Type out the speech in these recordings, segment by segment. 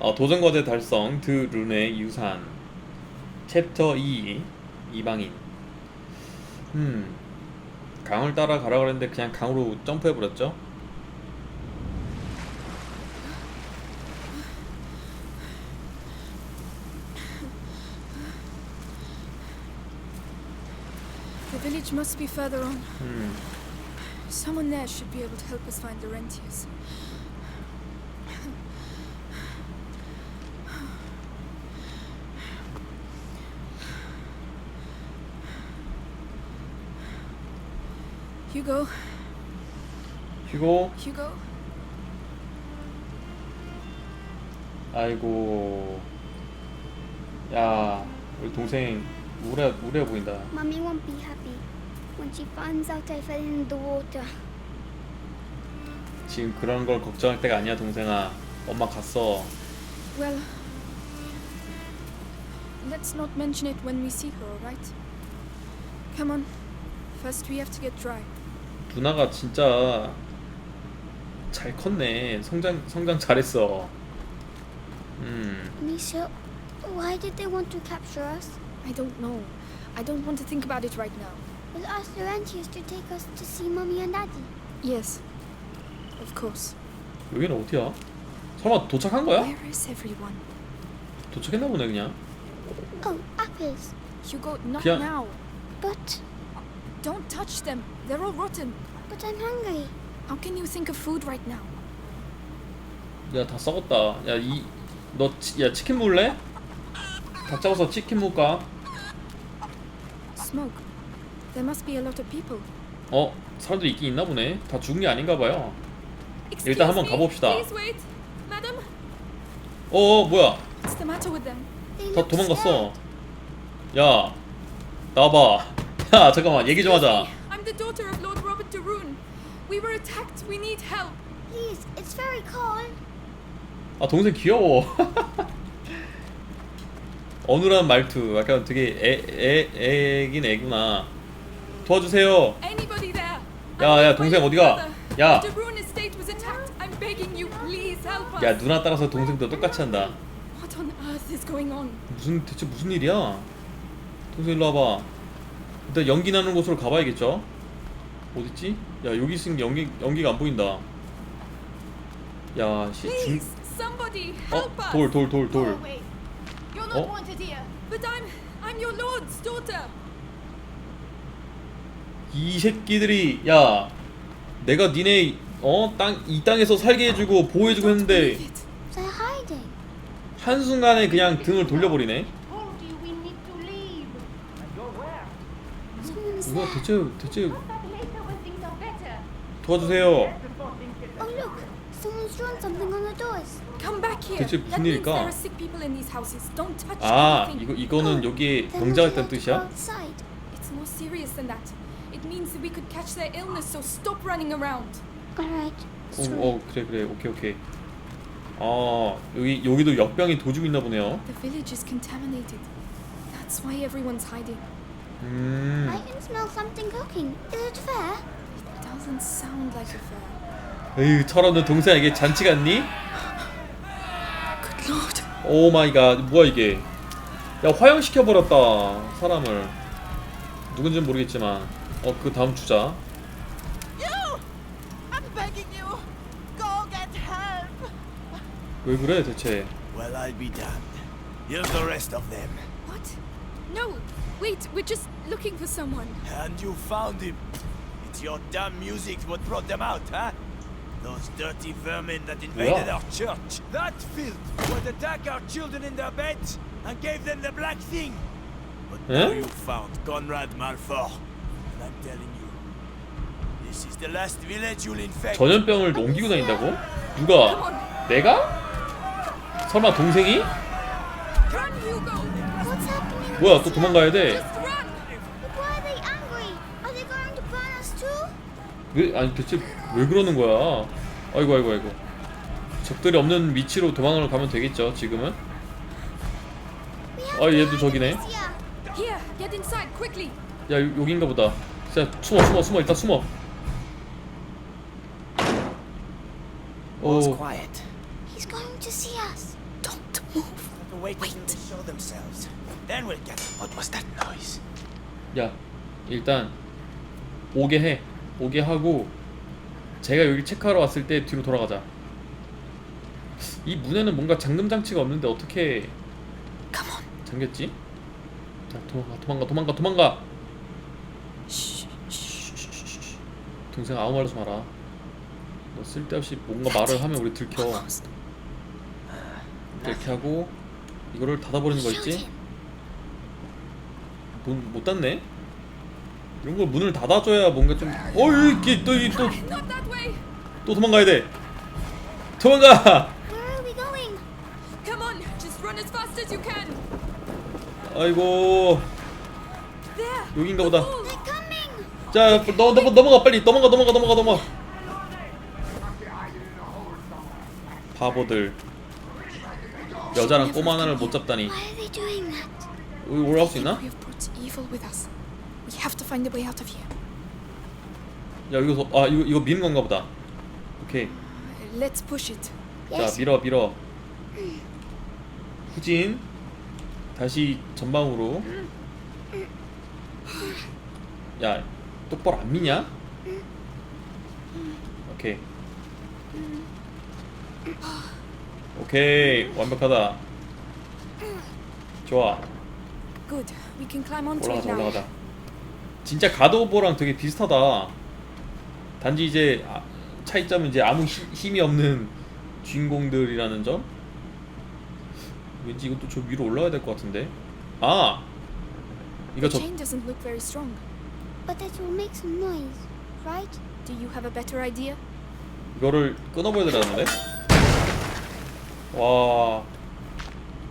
어, 도전과제 달성 드 룬의 유산 챕터 2 이방인 음 강을 따라 가라 그랬는데 그냥 강으로 점프해버렸죠 The village must be further on. 음 Someone there should be able to help us find the Hugo, 휴고 Hugo, 아이고 야 우리 동생 우울해 우울해 보인다 Mummy won't be happy when she finds out I fell in the water. 지금 그런 걸 걱정할 때가 아니야 동생아 엄마 갔어 well, let's not mention it when we see her, alright? Come on. First, we have to get dry. 누나가 진짜 잘 컸네 성장 성장 잘했어 음 Misha, why did they want to capture us? I don't know. I don't want to think about it right now. We'll ask the rentiers to take us to see Mummy and Daddy. Yes, of course. 여기는 어디야? 설마 도착한 거야? Where is everyone? 도착했나 보네 그냥 Oh, apples. Hugo, not Kya- now. But, Don't touch them. They're all rotten. but I'm hungry. How can you think of food right now? 야 다 썩었다 야이너 야 치킨 먹을래? 닭 잡아서 치킨 먹을까? Smoke. There must be a lot of people. 어 사람들이 있긴 있나 보네 다 죽은 게 아닌가 봐요 Excuse 일단 한번 me. 가봅시다. Please wait. Madam, 어어 뭐야 what's the matter with them? They 다 look 도망갔어 scared. 야 나와봐 야 잠깐만 얘기 좀 하자 I'm the daughter of Lord Robert de Rune. We were attacked. We need help. Please, it's very cold. 아 동생 귀여워 어눌한 말투 약간 되게 애, 애, 애긴 애구나 도와주세요 Anybody there? 야, I'm 야, led by 동생 어디가? 야. The de Rune estate was attacked. I'm begging you, please help us. 야 누나 따라서 동생도 똑같이 한다 What on earth is going on? 무슨 대체 무슨 일이야 동생 일로 와봐 일단 연기 나는 곳으로 가봐야겠죠 어딨지? 야 여기 있으면 연기, 연기가 안 보인다 야 시, 중... Please, somebody help us. 어? 돌 돌 돌돌 away. You're not wanted here. But I'm I'm your lord's daughter. 이 새끼들이 야 내가 니네 어? 땅, 이 땅에서 살게 해주고 보호해주고 Don't 했는데 believe it. They're hiding. 한순간에 그냥 등을 돌려버리네 told you we need to leave. There. 대체 대체. 도와주세요 Oh, look. Someone's drawn something on the doors. Come back here. 대체 무슨 일일까? there are sick people in these houses. Don't touch 아 anything. 이거 이거는 여기에 병자가 not 있다는 allowed to go 뜻이야? outside. It's more serious than that. It means that we could catch their illness, so stop running around. All right. 어. 어 그래 그래 오케이 오케이 아 여기 여기도 역병이 도주고 있나 보네요 The village is contaminated. That's why everyone's hiding. 음 I can smell something cooking. Is it fair? It doesn't sound like a fair. 에휴 철없는 동생에게 잔치 같니? Good lord. 오 마이 갓 뭐야 이게 야 화형시켜 버렸다 사람을 누군지는 모르겠지만 어 그 다음 주자 You! I'm begging you! Go get help! 왜 그래 대체 Well, I'll be damned. Here's the rest of them. What? No. Wait, we're just looking for someone. And you found him. It's your damn music what brought them out, huh? Those dirty vermin that invaded Yeah. our church. That filth would attack our children in their beds and gave them the black thing. But now Eh? you found Conrad Malfour. And I'm telling you, this is the last village you'll infect. 전염병을 옮기고 다닌다고? 누가? 내가? 설마 동생이? 뭐야 또 도망가야 돼? 왜 아니 대체 왜 그러는 거야 아이고 아이고 아이고 적들이 없는 위치로 도망을 가면 되겠죠 지금은 아 얘도 저기네. 야 여- 여긴가 보다 자 숨어 숨어 숨어 일단 숨어 오. He's going to see us. Don't move. Wait show themselves. Then we'll get. What was that noise? 야 일단 오게 해 오게 하고 제가 여기 체크하러 왔을 때 뒤로 돌아가자 이 문에는 뭔가 잠금 장치가 없는데 어떻게 Come on. 잠겼지? 자 도망가 도망가 도망가 도망가 Shh. Shh. shh, shh, shh. 동생 아무 말도 하지 마라 너 쓸데없이 뭔가 말을 하면 우리 들켜 Almost. 이렇게 하고 이거를 닫아버리는 거 있지? 문, 못 닫네? 이런 걸 문을 닫아줘야 뭔가 좀 어이 이게 또또 또, that way. 또 도망가야 돼 도망가. 아이고. 여긴가 보다. 자 너, 너, 넘어가 빨리 넘어가 넘어가 넘어가 넘어가 바보들 여자랑 꼬마 하나를 못 잡다니? 여기 올라갈 수 있나? Evil with us. We have to find a way out of here. 야 이거 더- 아 이거 이거 미는 건가 보다 오케이 Let's push it. 자 Yes. 밀어 밀어 후진 다시 전방으로 야 똑바로 안 미냐? 오케이 오케이 완벽하다 좋아 Good. We can climb onto it 올라가자 now. 올라가자 진짜 가드 오버랑 되게 비슷하다 단지 이제 아- 차이점은 이제 아무 힘- 힘이 없는 주인공들이라는 점 왠지 이것도 저 위로 올라가야 될 것 같은데 아 이거 The 저 chain doesn't look very strong. But it will make some noise, right? Do you have a better idea? 이거를 끊어버려야 되라는데 와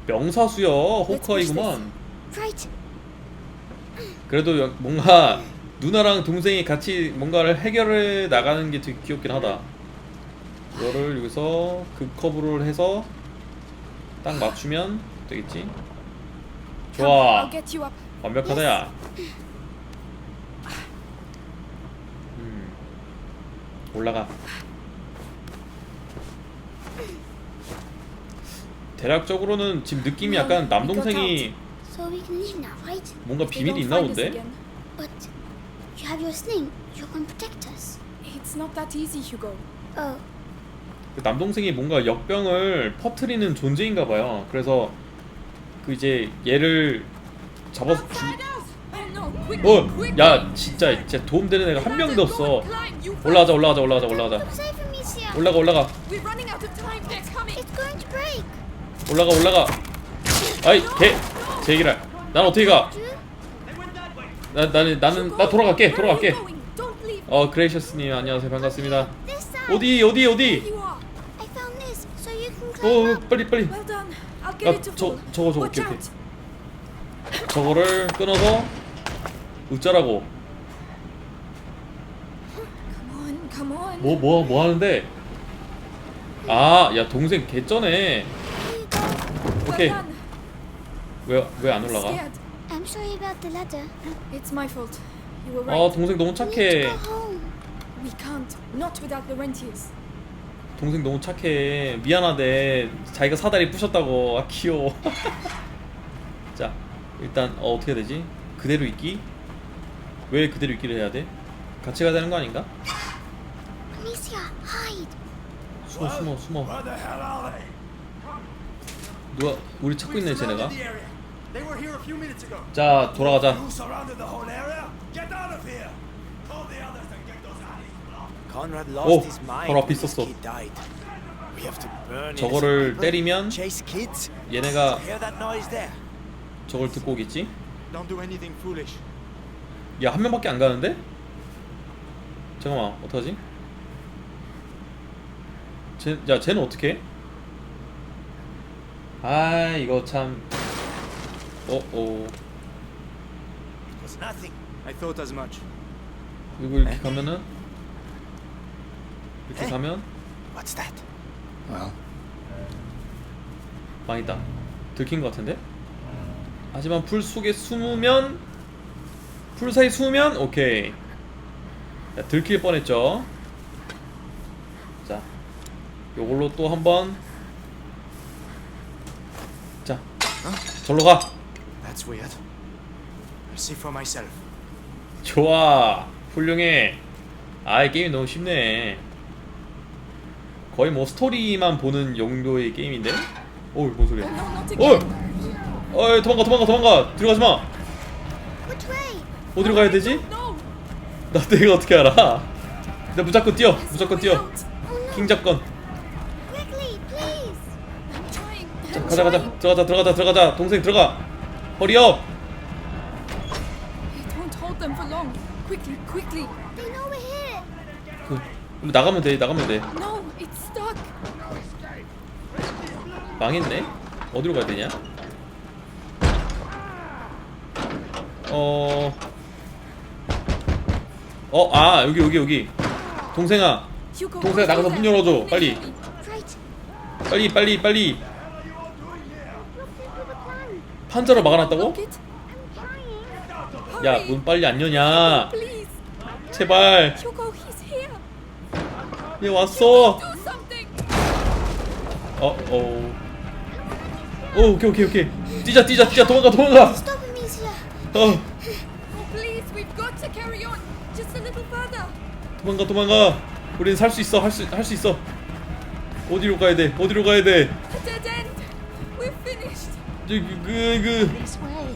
명사수여 호크아이구만 Right. 그래도 여- 뭔가 누나랑 동생이 같이 뭔가를 해결해 나가는 게 되게 귀엽긴 하다. 이거를 여기서 급커브를 해서 딱 맞추면 되겠지. Come, 좋아, I'll get you up. 완벽하다 야. 음, 올라가. 대략적으로는 지금 느낌이 약간 남동생이 So we can leave now, right? 뭔가 비밀이 don't 있나 find us 본데? again. But you have your sling. You can protect us. It's not that easy, Hugo. Oh, 그 남동생이 뭔가 역병을 퍼트리는 존재인가 봐요. 그래서 그 이제 얘를 잡아서 죽. Oh! Quick! 어! 야 진짜 진짜 도움되는 애가 한 명도 없어. 올라가자, 올라가자, 올라가자, 올라가자. 올라가, 올라가, We're running out of time. They're coming. It's going to break. 올라가, 올라가. 아이 개, 제기랄. 난 어떻게 가? Drew? 나 나는 나는 나 돌아갈게, 돌아갈게. 어 그레이셔스님 안녕하세요, 반갑습니다. 어디 어디 어디? 어. 빨리 빨리. To 저-. 저거, 저거, 오케이, out. 저거를 끊어서 on. 뭐뭐 뭐 하는데? 아, 야 동생 개쩌네. 오케이. Done. 왜왜안 I'm 올라가? scared. I'm sorry about the ladder. It's my fault. You were 아 right. 동생 너무 We need to 착해. go home. We can't. Not without the rentiers. 동생 너무 착해. 미안하대. 자기가 사다리 부셨다고. 아 귀여워. 자 일단 어, 어떻게 해야 되지? 그대로 있기? 왜 그대로 있기를 해야 돼? 같이 가야 되는 거 아닌가? Amicia, hide. 숨어 숨어 숨어. Where the hell are they? 누가 우리 찾고 있네 쟤네가. The area. They were here a few minutes ago. 자 돌아가자. You surrounded the whole area? Get out of here! Call the others and get those alleys blocked. Conrad lost 오, his mind 바로 앞에 when his 있었어. kid died. We have to burn 저거를 innocent people, 때리면 chase kids. 얘네가 Hear that noise there? 저걸 듣고 오겠지? Don't do anything foolish. 야 한 명밖에 안 가는데? 잠깐만 어떡하지? 쟤, 야 쟤는 어떻게? 아 이거 참 어어 It was nothing. I thought as much. 이거 이렇게 가면은 이렇게 에? 가면 What's that? 망했다 들킨 것 같은데? 하지만 풀 속에 숨으면 풀 사이 숨으면 오케이 야, 들킬 뻔했죠 자 요걸로 또 한번 절로 가. That's weird. I'll see for myself. 좋아. 훌륭해. 아이 게임이 너무 쉽네. 거의 뭐 스토리만 보는 용도의 게임인데. 어이 뭔 소리야? 어이. 어이 도망가 도망가 도망가. 들어가지 마. Which way? 어디로 가야 되지? No. 나 내가 어떻게 알아? 나 무조건 뛰어. 무조건 뛰어. Oh! 킹 잡건. Quickly, please! I'm trying. 자, I'm 가자 가자 trying. 들어가자 들어가자 들어가자 동생 들어가. 허리업. It won't hold them for long. Quickly, quickly. They know we're here! 그, 그럼 나가면 돼 나가면 돼. No, it's stuck. 망했네. 어디로 가야 되냐? 어. 어, 아, 여기, 여기, 여기. 동생아, Hugo. 동생아, 나가서 문 열어줘, 빨리. Right. 빨리, 빨리, 빨리. Look into the plan. 판자로 막아놨다고? 야, 문 빨리 안 여냐? 제발. 얘 왔어. 어, 어. 오, 오케이, 오케이, 오케이. 뛰자, 뛰자, 뛰자. 도망가, 도망가. 어, Oh. 도망가, 도망가. 우린 살 수 있어, 할 수, 할 수 있어. 어디로 가야 돼? 어디로 가야 돼? 그, 그.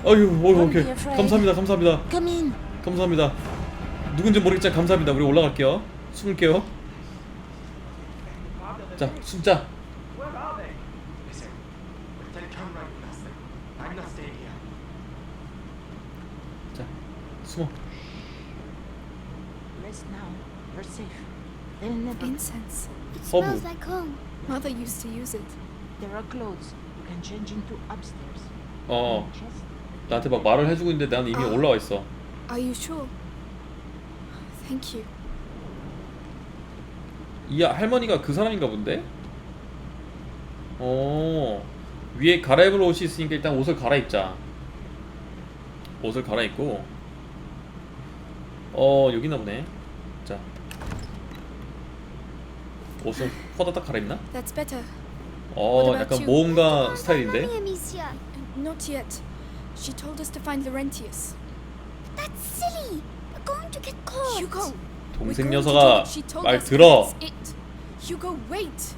어휴, Don't 오케이. 감사합니다, 감사합니다. 감사합니다. 누군지 모르겠지만 감사합니다. 우리 올라갈게요. 숨을게요. 자, 숨자. 자, 숨어. Incense. It smells like home. Mother used to use it. There are clothes. Upstairs. 어, Chest. 나한테 막 말을 해주고 있는데 난 이미 아. 올라와 있어. Are you sure? Thank you. 이 할머니가 그 사람인가 본데? 어, 위에 갈아입을 옷이 있으니까 일단 옷을 갈아입자. 옷을 갈아입고, 어, 여기 있나 보네. 자. 옷을 호다닥 갈아입나? That's better. 어, 약간? 모험가 스타일인데? Not yet. She told us to find Laurentius. That's silly. We're going to get caught. Hugo. 동생 녀석아, 말 들어. Hugo, wait.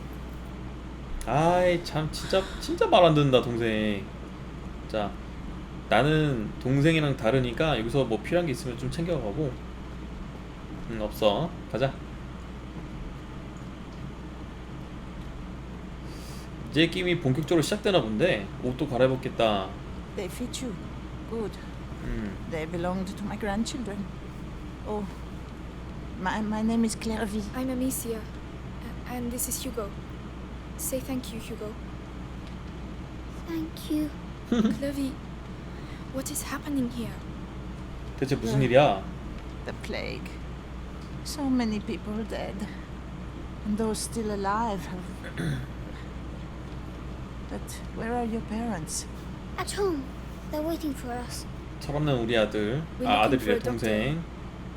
아이 참 진짜 진짜 말 안 듣는다 동생. 자 나는 동생이랑 다르니까 여기서 뭐 필요한 게 있으면 좀 챙겨가고. 응 없어 가자. 이제 게임이 본격적으로 시작되나 본데 옷도 갈아입었겠다. They fit you. Good. 음 They belonged to my grandchildren. Oh. My, my name is Clairvy. I'm Amicia. A- And this is Hugo. Say thank you, Hugo. Thank you. Clovey, what is happening here? 대체 무슨 일이야? The plague. So many people dead. And those still alive have. but where are your parents? At home. They're waiting for us. 철없는 우리 아들. We're 아 looking for 아들이래 a doctor. 동생.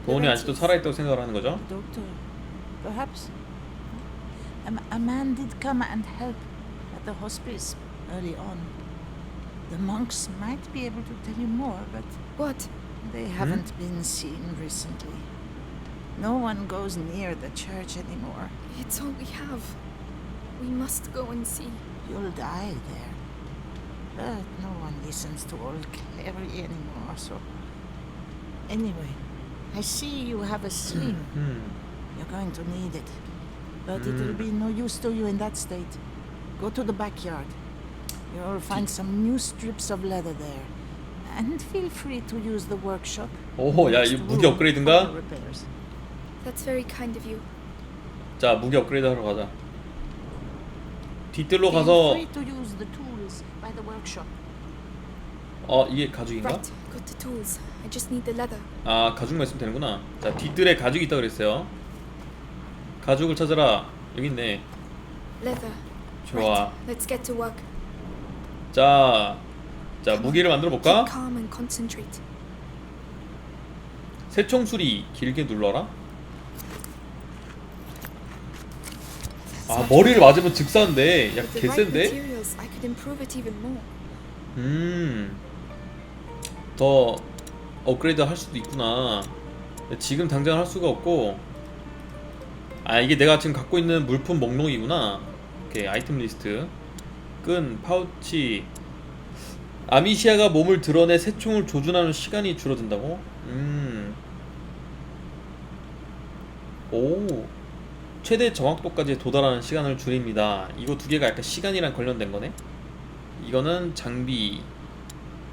도원이 아직도 살아있다고 생각을 하는 거죠? The doctor. Perhaps. A, m- a man did come and help at the hospice early on. The monks might be able to tell you more, but What? they haven't been seen recently. No one goes near the church anymore. It's all we have. We must go and see. You'll die there. But no one listens to old Clary anymore, so. Anyway, I see you have a sling. 음. You're going to need it. But it'll Mm. be no use to you in that state. Go to the backyard. You'll find some new strips of leather there. And feel free to use the workshop. 오호 야 next 이 무기 room 업그레이드인가? for repairs. That's very kind of you. 자 무기 업그레이드 하러 가자. 뒤뜰로 가서. 어 이게 가죽인가? Right, got the tools. I just need the leather. 아 가죽만 있으면 되는구나. 자 뒤뜰에 가죽이 있다 그랬어요. 가죽을 찾아라. 여기 있네. Leather. 좋아. Right, let's get to work. 자, 자 무기를 만들어 볼까? Keep calm and concentrate. 새총 수리 길게 눌러라. 아. 머리를 맞으면 즉사인데 야 개센데? materials, I could improve it even more. 음. 더 업그레이드 할 수도 있구나. 지금 당장 할 수가 없고. 아, 이게 내가 지금 갖고 있는 물품 목록이구나. 오케이, 아이템 리스트. 끈, 파우치. 아미시아가 몸을 드러내 새총을 조준하는 시간이 줄어든다고? 음. 오. 최대 정확도까지 도달하는 시간을 줄입니다. 이거 두 개가 약간 시간이랑 관련된 거네. 이거는 장비,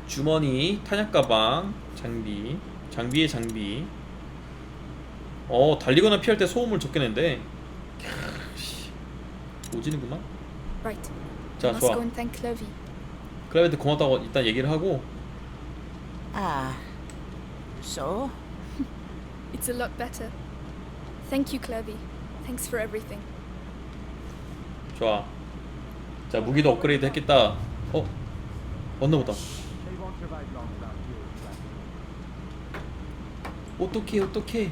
주머니, 탄약 가방, 장비, 장비의 장비. 어 달리거나 피할 때 소음을 적게 낸대. 씨, 오지는구만. Right. 자 좋아. 클라베트 고맙다고 일단 얘기를 하고 Ah. So? It's a lot better. Thank you, Clovey. Thanks for everything. 좋아. 자 무기도 업그레이드 했겠다. 어 왔나 보다. 어떡해 어떡해.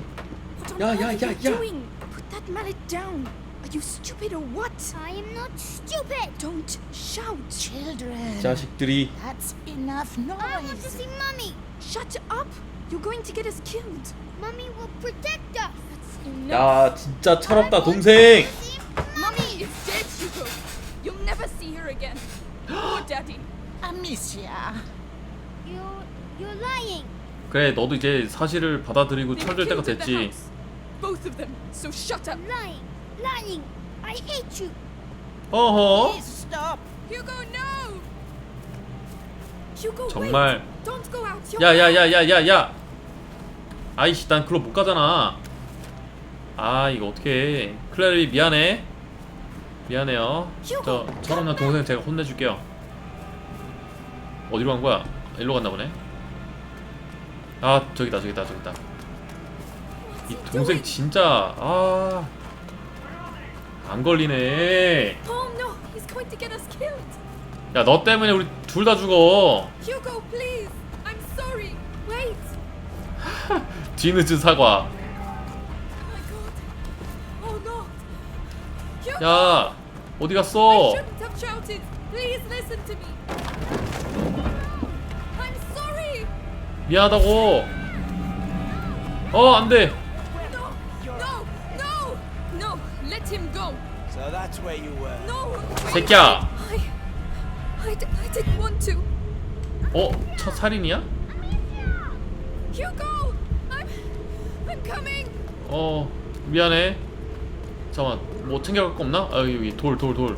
What on Yeah, earth yeah, are yeah, you yeah. doing? Put that mallet down. Are you stupid or what? I am not stupid. Don't shout. Children. 자식들이 That's enough I want to noise. see Mummy. Shut up. You're going to get us killed. Mummy will protect us. 야 진짜 철없다 동생. See? Mommy is dead, Hugo. You'll never see her again. Or Daddy. Amicia. You you're lying. 그래 너도 이제 사실을 받아들이고 They've 철들 때가 killed at the 됐지. house. Both of them. So shut up. Lying. Lying. I hate you. 어허. Please stop. Hugo, no. Hugo, 정말. wait. Don't go out. You're 야야야야야야. 아이씨 난 그로 못 가잖아. 아 이거 어떻게? 클레리 미안해. 미안해요. 저 철없는 동생 제가 혼내줄게요. 어디로 간 거야? 일로 갔나 보네. 아 저기다 저기다 저기다. 이 동생 진짜 아. 안 걸리네. 야 너 때문에 우리 둘 다 죽어. 뒤늦은 사과. 야 어디 갔어? 미안하다고. 어 안돼. No, no, no, no. Let him go. So that's where you were. No. wait. 새끼야. I, I, d- I didn't want to. 어? 첫 살인이야? Hugo, I'm, I'm coming. 어 미안해. 잠깐 뭐 챙겨갈 거 없나? 아 여기 돌 돌 돌.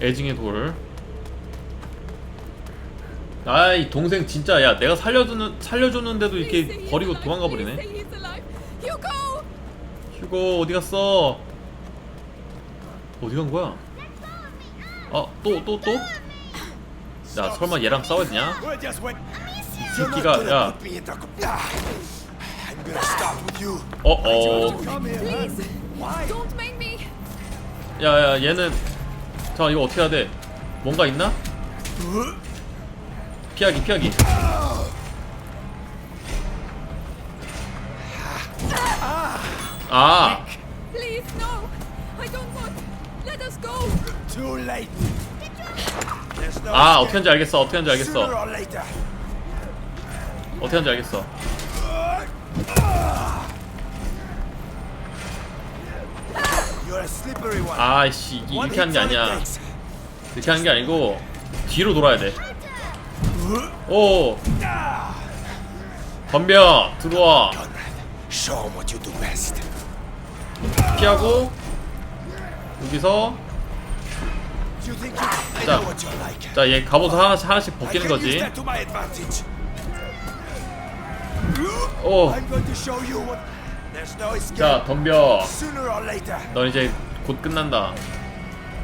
애증의 돌. 아이 동생 진짜 야 내가 살려주는 살려줬는데도 이렇게 버리고. 도망가 버리네. 휴고 어디 갔어? 어디 간 거야? 어또 또 또? 야 설마 얘랑 싸웠냐? Wait. 새끼가 야 Ah. 어어 야야 얘는 자 이거 어떻게 해야 돼? 뭔가 있나? 피하기 피하기 아 아. 어떻게 하는지 알겠어 어떻게 하는지 알겠어. 어떻게 하는지 알겠어 아이씨 이렇게 하는 게 아니야. 이렇게 하는 게 아니고 뒤로 돌아야 돼 오. 덤벼 들어와. 피하고 여기서 자. 자 얘 갑옷 하나씩 하나씩 벗기는 거지. 오. 자 덤벼. 너 이제 곧 끝난다.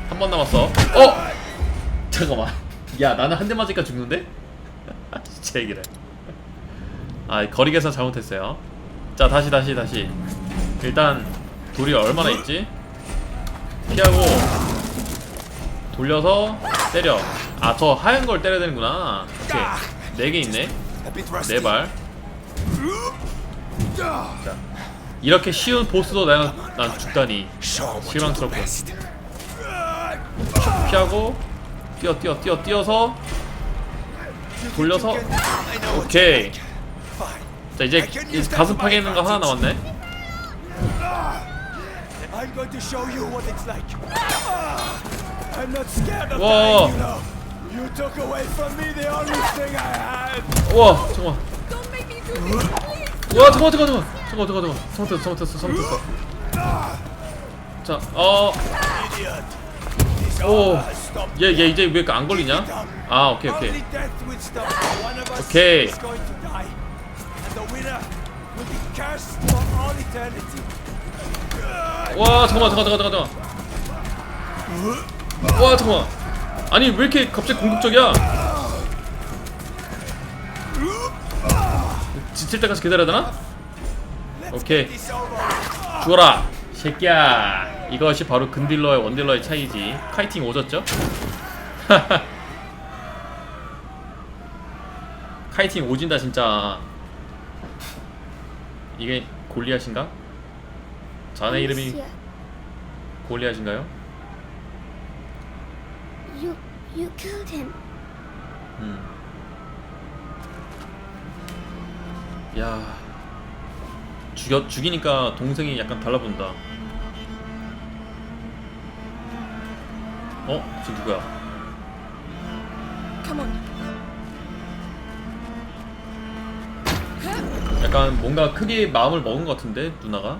한 번 남았어. 어! 잠깐만. 야 나는 한 대 맞으니까 죽는데? 진짜 얘기래 아 거리 계산 잘못했어요. 자 다시 다시 다시. 일단 돌이 얼마나 있지? 피하고 돌려서 때려. 아 저 하얀 걸 때려야 되는구나. 오케이. 네개 있네. 네발. 자 이렇게 쉬운 보스도 내가 난 죽다니 실망스럽고. 피하고 뛰어 뛰어 뛰어 뛰어서 돌려서 오케이. 자 이제 이제 가슴 파괴하는 거 하나 남았네 had. 우와 잠깐만 Please. 우와 잠깐만 잠깐만 잠깐만 잠깐만 잠깐만 잘못했어 잘못했어 잘못했어 stopped. 이제 왜 안 걸리냐 아 오케이 오케이 eternity. 와 잠깐만 잠깐만 잠깐만 잠깐만 와 잠깐만 아니 왜 이렇게 갑자기 공격적이야 지칠 때까지 기다려야 되나? 오케이. 죽어라 새끼야 이것이 바로 근딜러의 원딜러의 차이지 카이팅 오졌죠? 카이팅 오진다 진짜 이게 골리앗인가? 자네 이름이 골리앗인가요? you you killed him. 음. 야 죽여 죽이니까 동생이 약간 달라본다. 어? 지금 누구야? Come on. 약간 뭔가 크게 마음을 먹은 것 같은데 누나가?